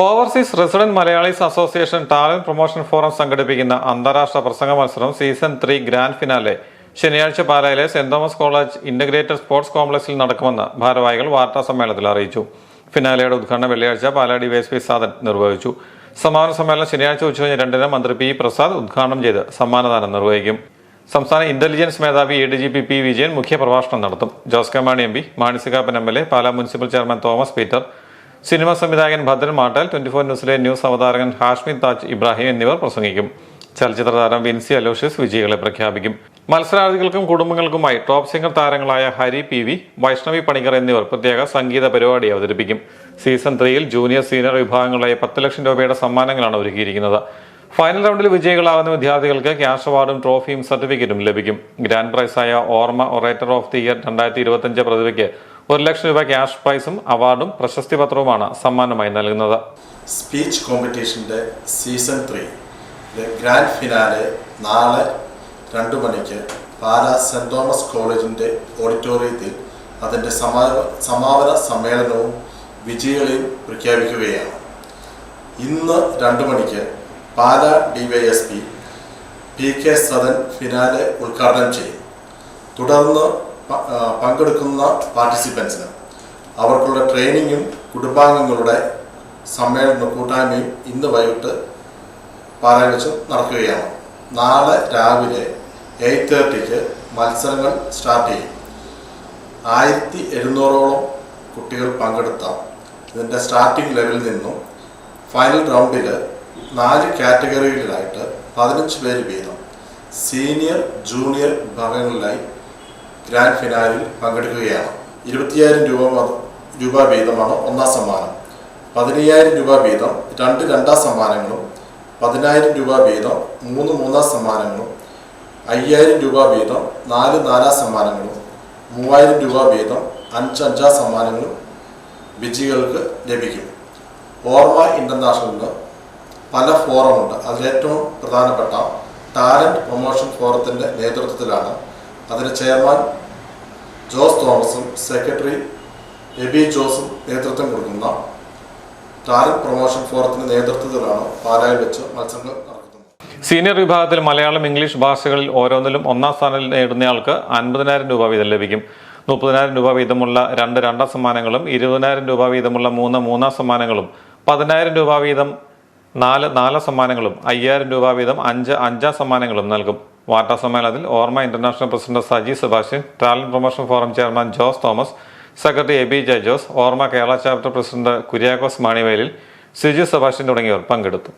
Overseas resident Malayalees association talent promotion forum സംഘടിപ്പിക്കുന്ന അന്താരാഷ്ട്ര പ്രസംഗ മത്സരം സീസൺ ത്രീ ഗ്രാൻഡ് ഫിനാലെ. ശനിയാഴ്ച പാലായിലെ saint Thomas college integrated sports കോംപ്ലക്സിൽ നടക്കുമെന്ന് ഭാരവാഹികൾ വാർത്താ സമ്മേളനത്തിൽ അറിയിച്ചു. ഫിനാലയുടെ ഉദ്ഘാടനം വെള്ളിയാഴ്ച പാലാ ഡിവൈഎസ്പി സാദൻ നിർവഹിച്ചു. സമാപന സമ്മേളനം ശനിയാഴ്ച ഉച്ചകഴിഞ്ഞ് രണ്ടിന് മന്ത്രി പി പ്രസാദ് ഉദ്ഘാടനം ചെയ്ത് സമ്മാനദാനം നിർവഹിക്കും. സംസ്ഥാന ഇന്റലിജൻസ് മേധാവി A D G P P Vijayan മുഖ്യപ്രഭാഷണം നടത്തും. Jose K Mani M P Mani C Kappan M L A Pala municipal chairman Thomas Peter cinema സംവിധായകൻ ഭദ്രൻ മാട്ടൽ ട്വന്റി ഫോർ ന്യൂസിലെ ന്യൂസ് അവതാരകൻ ഹാഷ്മി താജ് ഇബ്രാഹിം എന്നിവർ പ്രസംഗിക്കും. ചലച്ചിത്ര താരം വിൻസി അലോഷ്യസ് വിജയികളെ പ്രഖ്യാപിക്കും. മത്സരാർത്ഥികൾക്കും കുടുംബങ്ങൾക്കുമായി ടോപ്പ് സിംഗർ താരങ്ങളായ ഹരി പി വി വൈഷ്ണവി പണിക്കർ എന്നിവർ പ്രത്യേക സംഗീത പരിപാടി അവതരിപ്പിക്കും. സീസൺ ത്രീയിൽ ജൂനിയർ സീനിയർ വിഭാഗങ്ങളായ പത്ത് ലക്ഷം രൂപയുടെ സമ്മാനങ്ങളാണ് ഒരുക്കിയിരിക്കുന്നത്. ഫൈനൽ റൗണ്ടിൽ വിജയികളാവുന്ന വിദ്യാർത്ഥികൾക്ക് ക്യാഷ് അവാർഡും ട്രോഫിയും സർട്ടിഫിക്കറ്റും ലഭിക്കും. ഗ്രാൻഡ് പ്രൈസായ ഓർമ്മ ഒറേറ്റർ ഓഫ് ദി ഇയർ രണ്ടായിരത്തി പ്രതിഭയ്ക്ക് ഒരു ലക്ഷം രൂപ ക്യാഷ് പ്രൈസും അവാർഡും പ്രശസ്തി പത്രവുമാണ് സമ്മാനമായി നൽകുന്നത്. സ്പീച്ച് കോമ്പറ്റീഷന്റെ സീസൺ ത്രീ ഗ്രാൻഡ് ഫിനാലെ നാളെ രണ്ട് മണിക്ക് പാലാ സെന്റ് തോമസ് കോളേജിന്റെ ഓഡിറ്റോറിയത്തിൽ അതിന്റെ സമാ സമാപന സമ്മേളനവും വിജയികളെയും പ്രഖ്യാപിക്കുകയാണ്. ഇന്ന് രണ്ട് മണിക്ക് Pala DYSP P K Sadan finale ഉദ്ഘാടനം ചെയ്യും. തുടർന്ന് പങ്കെടുക്കുന്ന പാർട്ടിസിപ്പൻസിന് അവർക്കുള്ള ട്രെയിനിങ്ങും കുടുംബാംഗങ്ങളുടെ സമ്മേളന കൂട്ടായ്മയും ഇന്ന് വൈകിട്ട് വെച്ച് നടക്കുകയാണ്. നാളെ രാവിലെ എയ്റ്റ് തേർട്ടിക്ക് മത്സരങ്ങൾ സ്റ്റാർട്ട് ചെയ്യും. ആയിരത്തി എഴുന്നൂറോളം കുട്ടികൾ പങ്കെടുത്ത. ഇതിന്റെ സ്റ്റാർട്ടിംഗ് ലെവലിൽ നിന്നും ഫൈനൽ റൗണ്ടിൽ നാല് കാറ്റഗറികളിലായിട്ട് പതിനഞ്ച് പേര് വീതം. സീനിയർ ജൂനിയർ വിഭാഗങ്ങളിലായി ഗ്രാൻഡ് ഫിനാലിൽ പങ്കെടുക്കുകയാണ്. ഇരുപത്തിയായിരം രൂപ രൂപ വീതമാണ് ഒന്നാം സമ്മാനം. പതിനയ്യായിരം രൂപ വീതം രണ്ട് രണ്ടാം സമ്മാനങ്ങളും പതിനായിരം രൂപ വീതം മൂന്ന് മൂന്നാം സമ്മാനങ്ങളും അയ്യായിരം രൂപ വീതം നാല് നാലാം സമ്മാനങ്ങളും മൂവായിരം രൂപ വീതം അഞ്ച് അഞ്ചാം സമ്മാനങ്ങളും വിജയികൾക്ക് ലഭിക്കും. ഓർമ്മ ഇന്റർനാഷണലിന് പല ഫോറമുണ്ട് അതിലേറ്റവും പ്രധാനപ്പെട്ട ടാലന്റ് പ്രൊമോഷൻ ഫോറത്തിന്റെ നേതൃത്വത്തിലാണ്. അതിന് ചെയർമാൻ ജോസ് തോമസും സെക്രട്ടറി എബി ജോസും നേതൃത്വം കൊടുക്കുന്ന താരം പ്രൊമോഷൻ ഫോറത്തിന്റെ നേതൃത്വത്തിലാണ് പാലായിൽ വെച്ച് മത്സരങ്ങൾ സീനിയർ വിഭാഗത്തിൽ മലയാളം ഇംഗ്ലീഷ് ഭാഷകളിൽ ഓരോന്നിലും ഒന്നാം സ്ഥാനം നേടുന്നയാൾക്ക് അൻപതിനായിരം രൂപ വീതം ലഭിക്കും. മുപ്പതിനായിരം രൂപ വീതമുള്ള രണ്ട് രണ്ടാം സമ്മാനങ്ങളും ഇരുപതിനായിരം രൂപ വീതമുള്ള മൂന്ന് മൂന്നാം സമ്മാനങ്ങളും പതിനായിരം രൂപ വീതം നാല് നാലാം സമ്മാനങ്ങളും അയ്യായിരം രൂപ വീതം അഞ്ച് അഞ്ചാം സമ്മാനങ്ങളും നൽകും. വാർത്താ സമ്മേളനത്തിൽ Orma international president Saji Sebastian talent promotion forum chairman Jose Thomas secretary A B J Jose Orma Kerala chapter president Kuriakose Manivelil Siju Sebastian തുടങ്ങിയവർ പങ്കെടുത്തു.